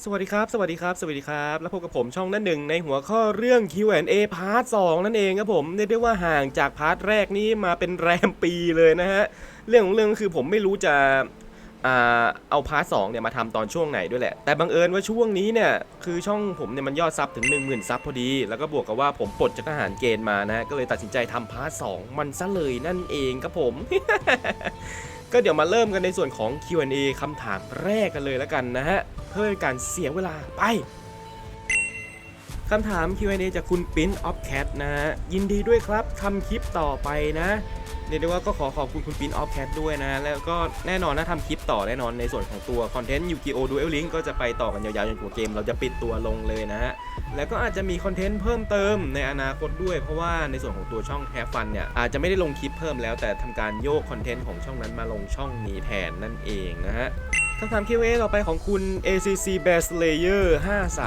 สวัสดีครับ สวัสดีครับ สวัสดีครับ แล้วพบกับผมช่องนั่นหนึ่งในหัวข้อเรื่อง Q&A พาร์ท2นั่นเองครับผมเรียกได้ว่าห่างจากพาร์ทแรกนี้มาเป็นแรมปีเลยนะฮะ เรื่องของเรื่องคือผมไม่รู้จะเอาพาร์ทสองเนี่ยมาทำตอนช่วงไหนด้วยแหละ แต่บังเอิญว่าช่วงนี้เนี่ยคือช่องผมเนี่ยมันยอดซับถึง 1 0,000 ซับพอดี แล้วก็บวกกับว่าผมปลดจากทหารเกณฑ์มานะก็เลยตัดสินใจทำพาร์ทสองมันซะเลยนั่นเองครับผม ก็เดี๋ยวมาเริ่มกันในส่วนของ Q&A คำถามแรกกันเลยแล้วกันนะฮะ เพื่อเป็นการเสียเวลาไปคำถาม Q&A จากคุณ p i n of Cat นะฮะ ยินดีด้วยครับทำคลิปต่อไปนะ รียกได้ว่าก็ขอขอบคุณคุณ p i n of Cat ด้วยนะ แล้วก็แน่นอนนะทำคลิปต่อแน่นอนในส่วนของตัวคอนเทนต์ยูกิโอดูเอลลิงก็จะไปต่อกันยาวๆจนกว่าเกมเราจะปิดตัวลงเลยนะฮะ แล้วก็อาจจะมีคอนเทนต์เพิ่มเติมในอนาคตด้วย เพราะว่าในส่วนของตัวช่องแ a ฟันเนี่ยอาจจะไม่ได้ลงคลิปเพิ่มแล้วแต่ทำการโยกคอนเทนต์ของช่องนั้นมาลงช่องนี้แทนนั่นเองนะฮะ คำถาม Q&A ต่อไปของคุณ ACC Best Layer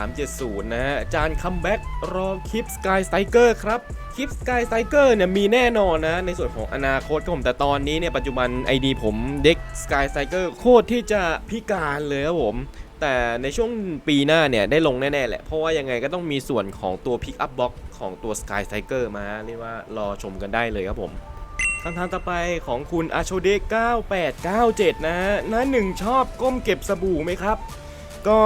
5370 นะฮะ จานคัมแบ็กรอคลิป Sky Striker ครับ คลิป Sky Striker เนี่ยมีแน่นอนนะ ในส่วนของอนาคตครับผมแต่ตอนนี้เนี่ย ปัจจุบัน ID ผมเด็ก Sky Striker โคตรที่จะพิการเลยครับผมแต่ในช่วงปีหน้าเนี่ยได้ลงแน่ ๆ แหละ เพราะว่ายังไงก็ต้องมีส่วนของตัว Pick Up Box ของตัว Sky s t i k e r มาเรียกว่ารอชมกันได้เลยครับผม คำถามต่อไปของคุณอาโชเด9897 นะฮะน้าหนึ่งชอบก้มเก็บสบู่ไหมครับ ก็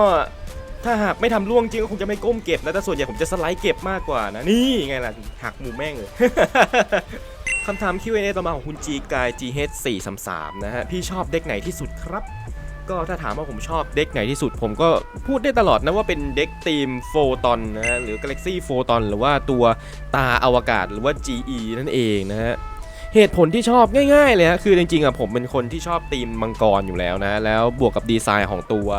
ถ้าหากไม่ทำล่วงจริงก็คงจะไม่ก้มเก็บนะแต่ส่วนใหญ่ผมจะสไลด์เก็บมากกว่านะนี่ไงล่ะหักหมุมแม่งเลยคำถาม Q&A ต่อมาของคุณ G กาย GH 433นะฮะพี่ชอบเด็กไหนที่สุดครับ ก็ถ้าถามว่าผมชอบเด็กไหนที่สุด ผมก็พูดได้ตลอดนะว่าเป็นเด็กทีมโฟตอนนะฮะหรือ Galaxy โฟตอนหรือว่าตัวตาอวกาศหรือว่า GE นั่นเองนะฮะ เหตุผลที่ชอบง่ายๆเลยฮะคือจริงๆอะผมเป็นคนที่ชอบธีมมังกรอยู่แล้วนะ แล้วบวกกับดีไซน์ของตัว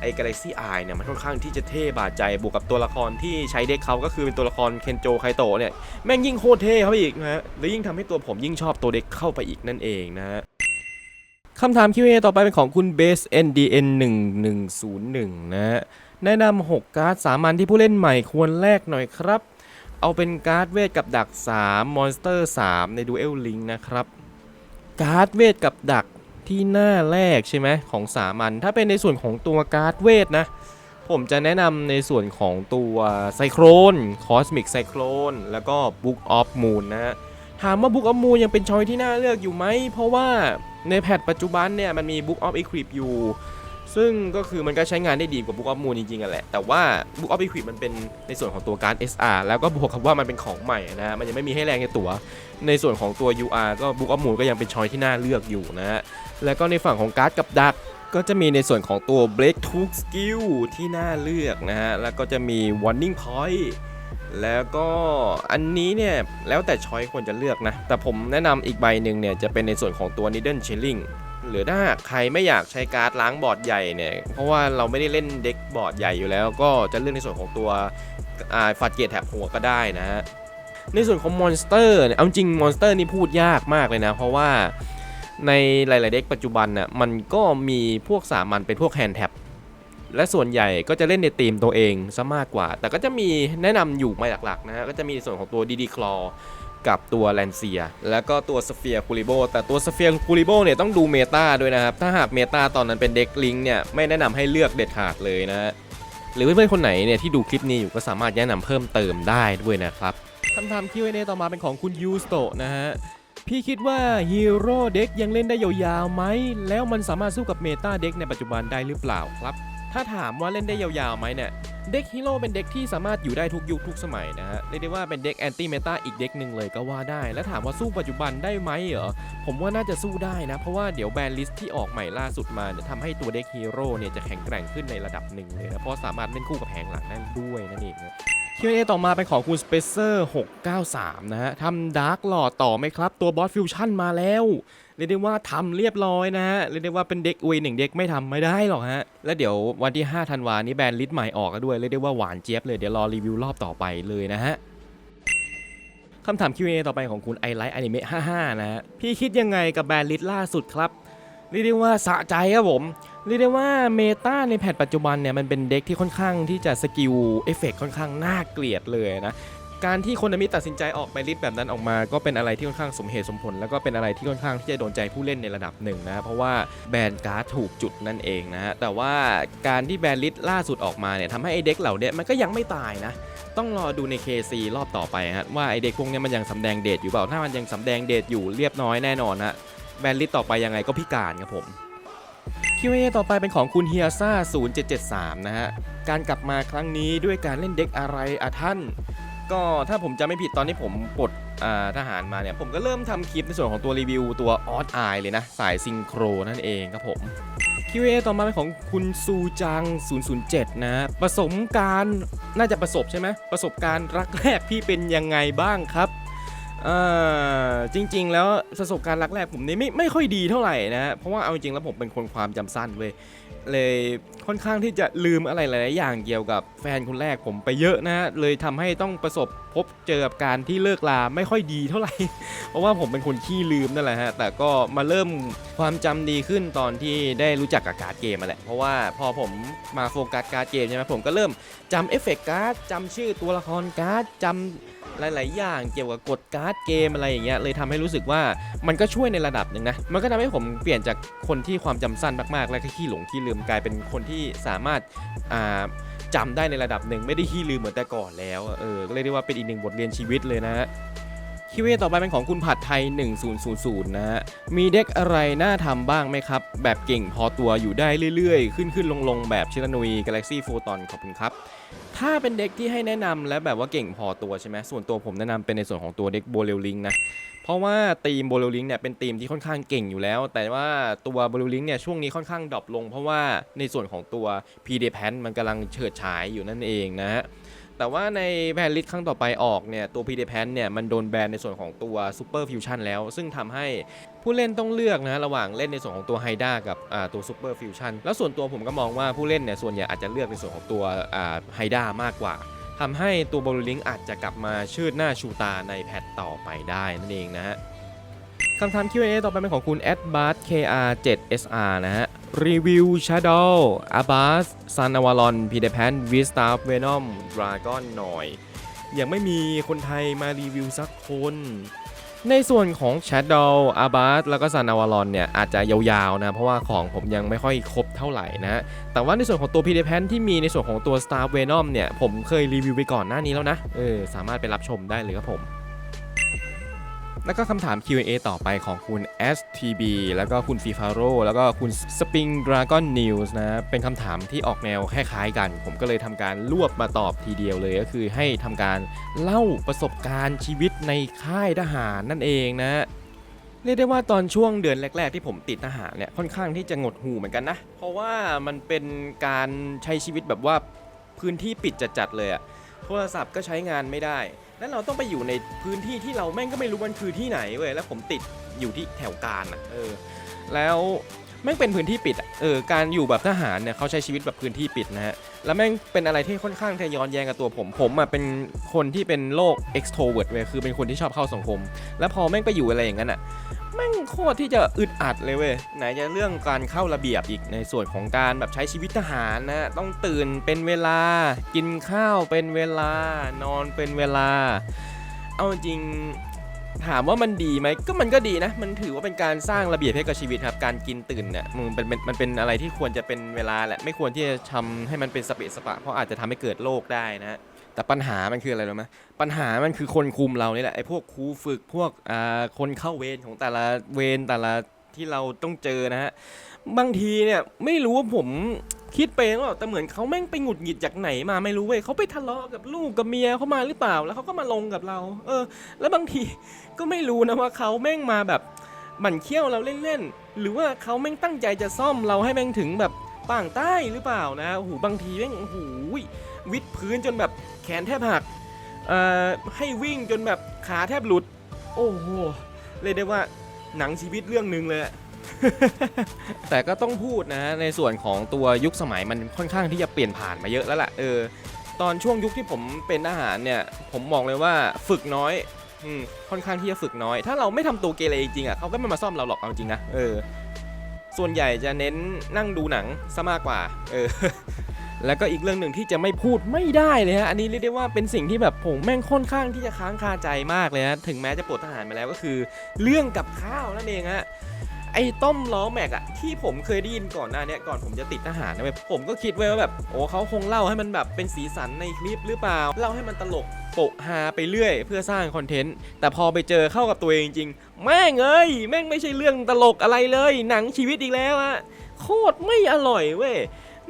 ไอ้ Galaxy Eye เนี่ยมันค่อนข้างที่จะเท่บาดใจบวกกับตัวละครที่ใช้เด็กเขาก็คือเป็นตัวละครเคนโจไคโตะเนี่ยแม่งยิ่งโคตรเท่เข้าไปอีกนะฮะและยิ่งทำให้ตัวผมยิ่งชอบตัวเด็กเข้าไปอีกนั่นเองนะฮะคำถาม Q&A ต่อไปเป็นของคุณ Base NDN 1101นะฮะแนะนำ6การ์ดสามัญที่ผู้เล่นใหม่ควรแลกหน่อยครับ เอาเป็นการ์ดเวทกับดัก 3 มอนสเตอร์ 3 ใน Duel Link นะครับ การ์ดเวทกับดักที่หน้าแรกใช่ไหมของสามัญถ้าเป็นในส่วนของตัวการ์ดเวทนะ ผมจะแนะนำในส่วนของตัวไซโครนคอสมิกไซโครนแล้วก็ Book of Moon นะฮะถามว่า Book of Moon ยังเป็นชอยที่น่าเลือกอยู่ไหม เพราะว่าในแพทปัจจุบันเนี่ยมันมี Book of Eclipse อยู่ ซึ่งก็คือมันก็ใช้งานได้ดีกว่า Book of Moon จริงๆอะแหละ แต่ว่า Book of Eclipse มันเป็นในส่วนของตัวการ์ด SR แล้วก็บวกกับว่ามันเป็นของใหม่นะฮะ มันยังไม่มีให้แรงในตัว ในส่วนของตัว UR ก็ Book of Moon ก็ยังเป็นชอยที่น่าเลือกอยู่นะฮะ แล้วก็ในฝั่งของการ์ดกับดักก็จะมีในส่วนของตัว Break t o o Skill ที่น่าเลือกนะฮะ แล้วก็จะมี Warning Point แล้วก็อันนี้เนี่ย แล้วแต่ช้อยควรจะเลือกนะ แต่ผมแนะนำอีกใบหนึ่งเนี่ยจะเป็นในส่วนของตัว Needle Chilling หรือถ้าใครไม่อยากใช้การ์ดล้างบอร์ดใหญ่เนี่ย เพราะว่าเราไม่ได้เล่นเด็กบอร์ดใหญ่อยู่แล้ว ก็จะเลือกในส่วนของตัวฟัดเกียร์แถบหัวก็ได้นะฮะ ในส่วนของมอนสเตอร์เนี่ย เอาจริงมอนสเตอร์นี่พูดยากมากเลยนะ เพราะว่าในหลาย ๆ เด็กปัจจุบันน่ะมันก็มีพวกสามัญเป็นพวกแฮนด์แท็บและส่วนใหญ่ก็จะเล่นในทีมตัวเองซะมากกว่า แต่ก็จะมีแนะนำอยู่ไม่หลัก ๆ นะฮะ ก็จะมีในส่วนของตัวดีดีคลอ กับตัวแลนเซีย แล้วก็ตัวสเฟียร์คูริโบแต่ตัวสเฟียร์คูริโบเนี่ยต้องดูเมตาด้วยนะครับ ถ้าหากเมตาตอนนั้นเป็นเด็กลิงเนี่ยไม่แนะนำให้เลือกเด็ดขาดเลยนะฮะหรือเพื่อนๆคนไหนเนี่ยที่ดูคลิปนี้อยู่ก็สามารถแนะนำเพิ่มเติมได้ด้วยนะครับคำถาม Q&A ต่อมาเป็นของคุณยูสโตนะฮะพี่คิดว่าฮีโร่เด็กยังเล่นได้ยาวๆไหมแล้วมันสามารถสู้กับเมตาเด็กในปัจจุบันได้หรือเปล่าครับ ถ้าถามว่าเล่นได้ยาวๆไหมเนี่ย เด็กฮีโร่เป็นเด็กที่สามารถอยู่ได้ทุกยุคทุกสมัยนะฮะ เรียกได้ว่าเป็นเด็กแอนตี้เมตาอีกเด็กหนึ่งเลยก็ว่าได้ แล้วถามว่าสู้ปัจจุบันได้ไหมเหรอ ผมว่าน่าจะสู้ได้นะ เพราะว่าเดี๋ยวแบนลิสต์ที่ออกใหม่ล่าสุดมาเนี่ยทำให้ตัวเด็กฮีโร่เนี่ยจะแข็งแกร่งขึ้นในระดับหนึ่งเลยนะ เพราะสามารถเล่นคู่กับแผงหลังได้ด้วยนั่นเองนะ Q&A ต่อมาเป็นของคุณ Spacer 693 นะฮะทำดาร์กหลอดต่อไหมครับ ตัวบอสฟิวชั่นมาแล้ว เรียกได้ว่าทำเรียบร้อยนะฮะเรียกได้ว่าเป็นเด็กอวยหนึ่งเด็กไม่ทำไม่ได้หรอกฮะแล้วเดี๋ยววันที่5ธันวานี้แบรนด์ลิสต์ใหม่ออกก็ด้วยเรียกได้ว่าหวานเจี๊ยบเลยเดี๋ยวรอรีวิวรอบต่อไปเลยนะฮะคำถาม Q&A ต่อไปของคุณ i l i k e Anime 55 นะฮะพี่คิดยังไงกับแบรนด์ลิสต์ล่าสุดครับเรียกได้ว่าสะใจครับผมเรียกได้ว่าเมตาในแพทปัจจุบันเนี่ยมันเป็นเด็กที่ค่อนข้างที่จะสกิลเอฟเฟกค่อนข้างน่าเกลียดเลยนะ การที่คนมิตัดสินใจออกไปลิสต์แบบนั้นออกมา ก็เป็นอะไรที่ค่อนข้างสมเหตุสมผล แล้วก็เป็นอะไรที่ค่อนข้างที่จะโดนใจผู้เล่นในระดับหนึ่งนะเพราะว่าแบนการ์ดถูกจุดนั่นเองนะฮะแต่ว่าการที่แบนลิสต์ล่าสุดออกมาเนี่ยทำให้ไอเด็กเหล่าเนี้ยมันก็ยังไม่ตายนะต้องรอดูใน KC รอบต่อไปฮะว่าไอเด็กพวกเนี้ยมันยังสำแดงเดชอยู่เปล่าถ้ามันยังสำแดงเดชอยู่เรียบน้อยแน่นอนฮะแบนลิสต์ต่อไปยังไงก็พิการครับผม Q&A ต่อไปเป็นของคุณเฮียซ่า0773 นะฮะ การกลับมาครั้งนี้ด้วยการเล่นเด็กอะไรอะท่าน ก็ถ้าผมจะไม่ผิดตอนที่ผมปลดทหารมาเนี่ย ผมก็เริ่มทำคลิปในส่วนของตัวรีวิวตัวออสไอเลยนะ สายซิงโครนั่นเองครับผม Q&A ต่อมาเป็นของคุณซูจัง 007 นะฮะประสบการณ์น่าจะประสบใช่ไหมประสบการณ์รักแรกพี่เป็นยังไงบ้างครับ เออจริง ๆ แล้วประสบการณ์รักแรกผมนี่ไม่ไม่ค่อยดีเท่าไหร่นะฮะเพราะว่าเอาจริงๆแล้วผมเป็นคนความจำสั้นเว้ยเลยค่อนข้างที่จะลืมอะไรหลายๆอย่างเกี่ยวกับแฟนคนแรกผมไปเยอะนะฮะเลยทำให้ต้องประสบ พบเจอกับการที่เลิกลาไม่ค่อยดีเท่าไหร่ เพราะว่าผมเป็นคนขี้ลืมนั่นแหละฮะ แต่ก็มาเริ่มความจำดีขึ้นตอนที่ได้รู้จักกับการ์ดเกมมาแหละ เพราะว่าพอผมมาโฟกัสการ์ดเกมใช่ไหมผมก็เริ่มจำเอฟเฟกต์การ์ดจำชื่อตัวละครการ์ดจำหลาย ๆ อย่างเกี่ยวกับกฎการ์ดเกมอะไรอย่างเงี้ยเลยทำให้รู้สึกว่ามันก็ช่วยในระดับหนึ่งนะ มันก็ทำให้ผมเปลี่ยนจากคนที่ความจำสั้นมาก ๆ และขี้หลงขี้ลืมกลายเป็นคนที่สามารถอ่า จำได้ในระดับหนึ่งไม่ได้ขี้ลืมเหมือนแต่ก่อนแล้วเออก็เรียกได้ว่าเป็นอีกหนึ่งบทเรียนชีวิตเลยนะฮะคิวเอต่อไปเป็นของคุณผัดไทย 1000 นะฮะ มีเด็กอะไรน่าทำบ้างไหมครับ แบบเก่งพอตัวอยู่ได้เรื่อยๆ ขึ้นขึ้นลงลงๆแบบชิรนุย Galaxy Photon ขอบคุณครับ ถ้าเป็นเด็กที่ให้แนะนำและแบบว่าเก่งพอตัวใช่ไหมส่วนตัวผมแนะนำเป็นในส่วนของตัวเด็กโบเลลิงนะ เพราะว่าทีมโบเลลิงเนี่ยเป็นทีมที่ค่อนข้างเก่งอยู่แล้ว แต่ว่าตัวโบเลลิงเนี่ยช่วงนี้ค่อนข้างดรอปลง เพราะว่าในส่วนของตัว p d p a n มันกำลังเฉิดฉายอยู่นั่นเองนะฮะแต่ว่าในแบนลิสครั้งต่อไปออกเนี่ยตัว p d p a n เนี่ยมันโดนแบนในส่วนของตัว Super Fusion แล้ว ซึ่งทำให้ผู้เล่นต้องเลือกนะระหว่างเล่นในส่วนของตัวไฮด้ากับอ่าตัว Super Fusion แล้วส่วนตัวผมก็มองว่าผู้เล่นเนี่ยส่วนใหญ่อาจจะเลือกในส่วนของตัวไฮด้ามากกว่า ทำให้ตัวบอลลิงอาจจะกลับมาชืดหน้าชูตาในแพทต่อไปได้นั่นเองนะฮะคำถาม Q&A ต่อไปเป็นของคุณ a d b a r KR7SR นะฮะ รีวิว Shadow Abbas Sun Avalon p e t e r Pan v i s t a r Venom Dragon หน่อย ยังไม่มีคนไทยมารีวิวสักคน ในส่วนของ Shadow Abbas แล้วก็ซานาวารอนเนี่ยอาจจะยาวๆนะ เพราะว่าของผมยังไม่ค่อยครบเท่าไหร่นะแต่ว่าในส่วนของตัวพีเดพันที่มีในส่วนของตัว Star Venom เนี่ยผมเคยรีวิวไปก่อนหน้านี้แล้วนะเออสามารถไปรับชมได้เลยครับผม แล้วก็คำถาม Q&A ต่อไปของคุณ STB แล้วก็คุณฟีฟาโรแล้วก็คุณ Spring Dragon News นะ เป็นคำถามที่ออกแนวคล้ายๆกัน ผมก็เลยทำการรวบมาตอบทีเดียวเลย ก็คือให้ทำการเล่าประสบการณ์ชีวิตในค่ายทหารนั่นเองนะเรียกได้ว่าตอนช่วงเดือนแรก ๆ ที่ผมติดทหารเนี่ยค่อนข้างที่จะงดหูเหมือนกันนะ เพราะว่ามันเป็นการใช้ชีวิตแบบว่าพื้นที่ปิดจัดๆเลยอะโทรศัพท์ก็ใช้งานไม่ได้ แล้วเราต้องไปอยู่ในพื้นที่ที่เราแม่งก็ไม่รู้มันคือที่ไหนเว้ยแล้วผมติดอยู่ที่แถวการอะเออ แล้วแม่งเป็นพื้นที่ปิดอะเออการอยู่แบบทหารเนี่ยเขาใช้ชีวิตแบบพื้นที่ปิดนะฮะแล้วแม่งเป็นอะไรที่ค่อนข้างจะย้อนแย้งกับตัวผม ผมอะเป็นคนที่เป็นโรค extrovert เว้ยคือเป็นคนที่ชอบเข้าสังคม แล้วพอแม่งไปอยู่อะไรอย่างนั้นอะ แม่งโคตรที่จะอึดอัดเลยเว้ยไหนจะเรื่องการเข้าระเบียบอีกในส่วนของการแบบใช้ชีวิตทหารนะต้องตื่นเป็นเวลา กินข้าวเป็นเวลานอนเป็นเวลา เอาจริงถามว่ามันดีไหมก็มันก็ดีนะ มันถือว่าเป็นการสร้างระเบียบให้กับชีวิตครับการกินตื่นเนี่ยมันเป็นเป็นมันเป็นอะไรที่ควรจะเป็นเวลาแหละไม่ควรที่จะทำให้มันเป็นสเปะสปะ เพราะอาจจะทำให้เกิดโรคได้นะฮะ แต่ปัญหามันคืออะไรรู้ไหมปัญหามันคือคนคุมเรานี่แหละไอ้พวกครูฝึกพวกอ่าคนเข้าเวรของแต่ละเวรแต่ละที่เราต้องเจอนะฮะบางทีเนี่ยไม่รู้ว่าผมคิดไปเองหรอกแต่เหมือนเขาแม่งไปหงุดหงิดจากไหนมาไม่รู้เว้ยเขาไปทะเลาะกับลูกกับเมียเขามาหรือเปล่า แล้วเขาก็มาลงกับเรา เออ แล้วบางทีก็ไม่รู้นะว่าเขาแม่งมาแบบหมั่นเคี้ยวเราเล่นๆหรือว่าเขาแม่งตั้งใจจะซ่อมเราให้แม่งถึงแบบ ป่างใต้หรือเปล่านะโอ้โหบางทีแม่งโอ้โหวิดพื้นจนแบบแขนแทบหักเอ่อให้วิ่งจนแบบขาแทบหลุด โอ้โหเลยได้ว่าหนังชีวิตเรื่องหนึ่งเลย แต่ก็ต้องพูดนะในส่วนของตัวยุคสมัยมันค่อนข้างที่จะเปลี่ยนผ่านมาเยอะแล้วล่ะเออตอนช่วงยุคที่ผมเป็นทหารเนี่ย ผมมองเลยว่าฝึกน้อยอค่อนข้างที่จะฝึกน้อย ถ้าเราไม่ทำตัวเกเรจริงอะเขาก็ไม่มาซ่อมเราหรอกเอาจริงนะเออ ส่วนใหญ่จะเน้นนั่งดูหนังซะมากกว่า เออ แล้วก็อีกเรื่องหนึ่งที่จะไม่พูดไม่ได้เลยฮะ อันนี้เรียกได้ว่าเป็นสิ่งที่แบบผมแม่งค่อนข้างที่จะค้างคาใจมากเลยฮะ ถึงแม้จะปลดทหารมาแล้วก็คือ เรื่องกับข้าวนั่นเองฮะ ไอ้ต้มล้อแม็กอะที่ผมเคยได้ยินก่อนหน้าเนี้ยก่อนผมจะติดทหารนะเว้ยผมก็คิดไว้ว่าแบบโอ้เขาคงเล่าให้มันแบบเป็นสีสันในคลิปหรือเปล่าเล่าให้มันตลกโปะฮาไปเรื่อย เพื่อสร้างคอนเทนต์แต่พอไปเจอเข้ากับตัวเองจริงๆแม่งเอ้ยแม่งไม่ใช่เรื่องตลกอะไรเลย หนังชีวิตอีกแล้วอะโคตรไม่อร่อยเว้ย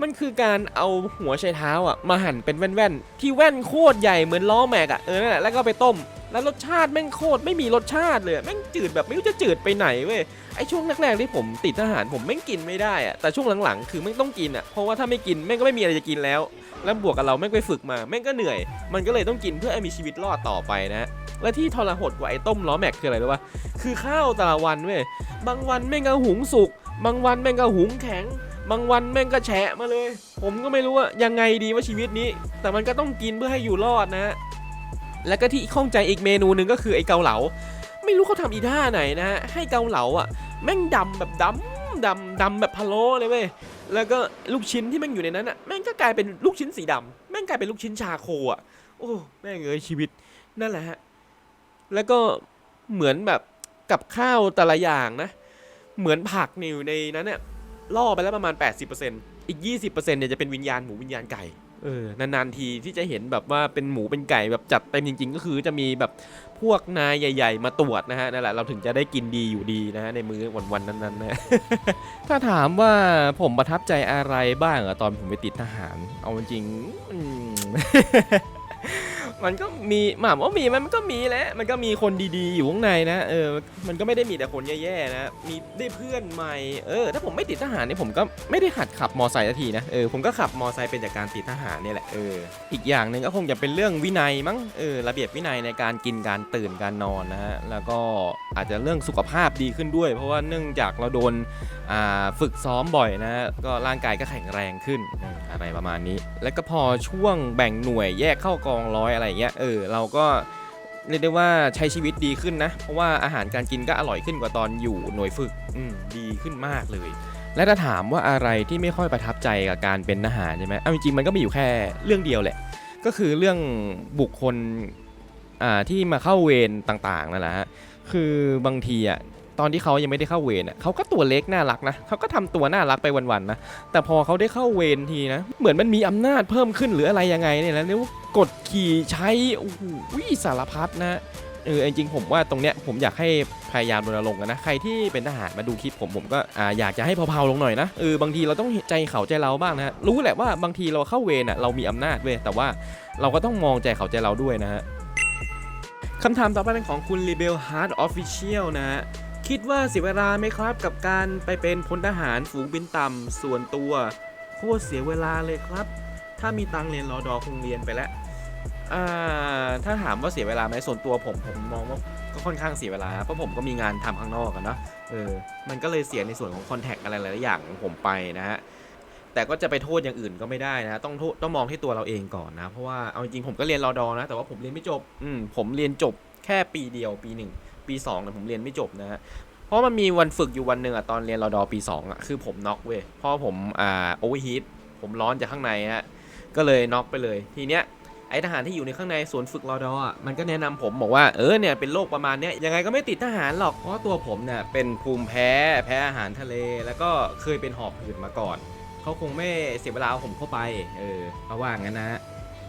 มันคือการเอาหัวไชเท้าอะมาหั่นเป็นแว่นๆ ที่แว่นโคตรใหญ่เหมือนล้อแม็กอะเออนั่นแหละแล้วก็ไปต้ม แล้วรสชาติแม่งโคตรไม่มีรสชาติเลยแม่งจืดแบบไม่รู้จะจืดไปไหนเว้ยไอช่วงแรกๆที่ผมติดทหารผมแม่งกินไม่ได้อะแต่ช่วงหลังๆคือแม่งต้องกินอะเพราะว่าถ้าไม่กินแม่งก็ไม่มีอะไรจะกินแล้ว แล้วบวกกับเราแม่งไปฝึกมาแม่งก็เหนื่อย มันก็เลยต้องกินเพื่อให้มีชีวิตรอดต่อไปนะและที่ทรหดกว่าไอ้ต้มล้อแม็กคืออะไรรู้ป่ะคือข้าวแต่ละวันเว้ยบางวันแม่งก็หุงสุก บางวันแม่งก็หุงแข็ง บางวันแม่งก็แฉะมาเลย ผมก็ไม่รู้ว่ายังไงดีว่าชีวิตนี้ แต่มันก็ต้องกินเพื่อให้อยู่รอดนะ แล้วก็ที่ข้องใจอีกเมนูหนึ่งก็คือไอ้เกาเหลา ไม่รู้เขาทำอีท่าไหนนะฮะให้เกาเหลาอะ แม่งดำแบบดำดำดำแบบพะโล้เลยเว้ยแล้วก็ลูกชิ้นที่แม่งอยู่ในนั้นอะแม่งก็กลายเป็นลูกชิ้นสีดำแม่งกลายเป็นลูกชิ้นชาโคอะโอ้แม่งเอ้ยชีวิตนั่นแหละฮะแล้วก็เหมือนแบบกับข้าวแต่ละอย่างนะ เหมือนผักนี่อยู่ในนั้นเนี่ย ล่อไปแล้วประมาณ 80%อีก 20%เนี่ยจะเป็นวิญญาณหมูวิญญาณไก่เออนานๆทีที่จะเห็นแบบว่าเป็นหมูเป็นไก่แบบจัดเต็มจริง ๆ ก็คือจะมีแบบพวกนายใหญ่ ๆ มาตรวจนะฮะนั่นแหละเราถึงจะได้กินดีอยู่ดีนะฮะในมื้อวันๆนั้นๆนะถ้าถามว่าผมประทับใจอะไรบ้างอะตอนผมไปติดทหาร เอาจริงๆ มันก็มีหมามว่ามีมมันก็มีแหละมันก็มีคนดีๆอยู่ข้างในนะเออมันก็ไม่ได้มีแต่คนแย่ๆนะมีได้เพื่อนใหม่เออถ้าผมไม่ติดทหารเนี่ยผมก็ไม่ได้หัดขับมอไซค์สักทีนะเออผมก็ขับมอไซค์เป็นจากการติดทหารเนี่ยแหละเอออีกอย่างหนึ่งก็คงจะเป็นเรื่องวินัยมั้งเออระเบียบวินัยในการกินการตื่นการนอนนะฮะแล้วก็อาจจะเรื่องสุขภาพดีขึ้นด้วย เพราะว่าเนื่องจากเราโดนฝึกซ้อมบ่อยนะก็ร่างกายก็แข็งแรงขึ้นอะไรประมาณนี้ แล้วก็พอช่วงแบ่งหน่วยแยกเข้ากองร้อยอะไรเงี้ยเออเราก็เรียกได้ว่าใช้ชีวิตดีขึ้นนะ เพราะว่าอาหารการกินก็อร่อยขึ้นกว่าตอนอยู่หน่วยฝึกอืมดีขึ้นมากเลย และถ้าถามว่าอะไรที่ไม่ค่อยประทับใจกับการเป็นทหารใช่ไหมเอาจริงๆมันก็มีอยู่แค่เรื่องเดียวแหละ ก็คือเรื่องบุคคลอ่าที่มาเข้าเวรต่างๆนั่นแหละฮะคือบางทีอะ ตอนที่เขายังไม่ได้เข้าเวรน่ะเขาก็ตัวเล็กน่ารักนะเขาก็ทำตัวน่ารักไปวันๆนะแต่พอเขาได้เข้าเวรทีนะ เหมือนมันมีอำนาจเพิ่มขึ้นหรืออะไรยังไงเนี่ยนะเรียกว่ากดขี่ใช้โอ้โหสารพัดนะเออจริงผมว่าตรงเนี้ยผมอยากให้พยายามรณรงค์กันนะใครที่เป็นทหารมาดูคลิปผมผมก็อ่าอยากจะให้เผาๆลงหน่อยนะเออบางทีเราต้องใจเขาใจเราบ้างนะฮะรู้แหละว่าบางทีเราเข้าเวรน่ะเรามีอำนาจเว้ยแต่ว่าเราก็ต้องมองใจเขาใจเราด้วยนะฮะคำถามต่อไปเป็นของคุณ Rebel Heart Official นะฮะ คิดว่าเสียเวลาไหมครับกับการไปเป็นพลทหารฝูงบินต่ำส่วนตัวโคตรเสียเวลาเลยครับ ถ้ามีตังเรียนรอดอคงเรียนไปแล้วถ้าถามว่าเสียเวลาไหมส่วนตัวผมผมมองว่าก็ค่อนข้างเสียเวลาเพราะผมก็มีงานทำข้างนอกกันเนาะเออมันก็เลยเสียในส่วนของคอนแทคอะไรหลายอย่างของผมไปนะฮะแต่ก็จะไปโทษอย่างอื่นก็ไม่ได้นะต้องโทษต้องมองที่ตัวเราเองก่อนนะเพราะว่าเอาจริงผมก็เรียนรอดอนะแต่ว่าผมเรียนไม่จบอืมผมเรียนจบแค่ปีเดียวปีหนึ่ง ปี2เนี่ยผมเรียนไม่จบนะฮะเพราะมันมีวันฝึกอยู่วันหนึ่งอะตอนเรียนรอดอปี2องอะคือผมน็อกเว้ยเพราะผมอ่าโอเวอร์ฮีทผมร้อนจากข้างในฮะก็เลยน็อกไปเลยทีเนี้ยไอทหารที่อยู่ในข้างในศูนฝึกรอดออะมันก็แนะนำผมบอกว่าเออเนี่ยเป็นโรคประมาณเนี้ยยังไงก็ไม่ติดทหารหรอกเพราะตัวผมเนี่ยเป็นภูมิแพ้แพ้อาหารทะเล แล้วก็เคยเป็นหอบหืดมาก่อนเขาคงไม่เสียเวลาเอาผมเข้าไปเออเขาว่างั้นนะ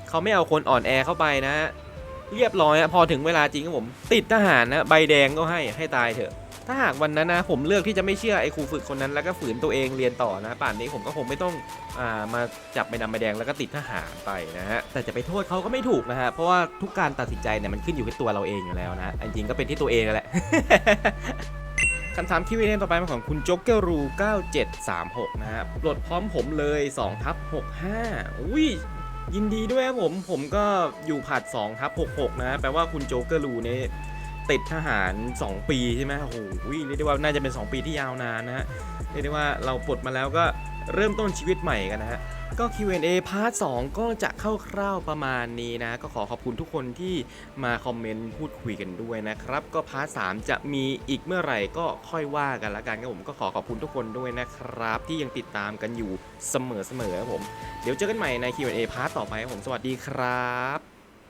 เขาไม่เอาคนอ่อนแอเข้าไปนะ เรียบร้อยอะพอถึงเวลาจริงครับผม ติดทหารนะใบแดงก็ให้ให้ตายเถอะ ถ้าหากวันนั้นนะผมเลือกที่จะไม่เชื่อไอ้ครูฝึกคนนั้น แล้วก็ฝืนตัวเองเรียนต่อนะป่านนี้ผมก็คงไม่ต้องอ่ามาจับใบดำใบแดงแล้วก็ติดทหารไปนะฮะแต่จะไปโทษเขาก็ไม่ถูกนะฮะเพราะว่าทุกการตัดสินใจเนี่ยมันขึ้นอยู่ที่ตัวเราเองอยู่แล้วนะจริงก็เป็นที่ตัวเองนั่นแหละคำถามคิวเอต่อไปเป็นของคุณโจ๊กเกอรู 9736 นะฮะปลดพร้อมผมเลย2ทับ65 อุ้ย ยินดีด้วยครับผมผมก็อยู่ผัด2ทับ66 นะ แปลว่าคุณโจ๊กเกอร์ลูเนี่ยติดทหาร 2 ปีใช่ไหมโอ้โหเรียกได้ว่าน่าจะเป็น 2 ปีที่ยาวนานนะฮะเรียกได้ว่าเราปลดมาแล้วก็ เริ่มต้นชีวิตใหม่กันนะฮะก็ Q&A พาร์ท2ก็จะเข้าคร่าวๆประมาณนี้นะ ก็ขอขอบคุณทุกคนที่มาคอมเมนต์พูดคุยกันด้วยนะครับ ก็พาร์ท3จะมีอีกเมื่อไหร่ก็ค่อยว่ากันละกันครับผมก็ขอขอบคุณทุกคนด้วยนะครับ ที่ยังติดตามกันอยู่เสมอๆครับผม เดี๋ยวเจอกันใหม่ใน Q&A พาร์ทต่อไปครับผมสวัสดีครับ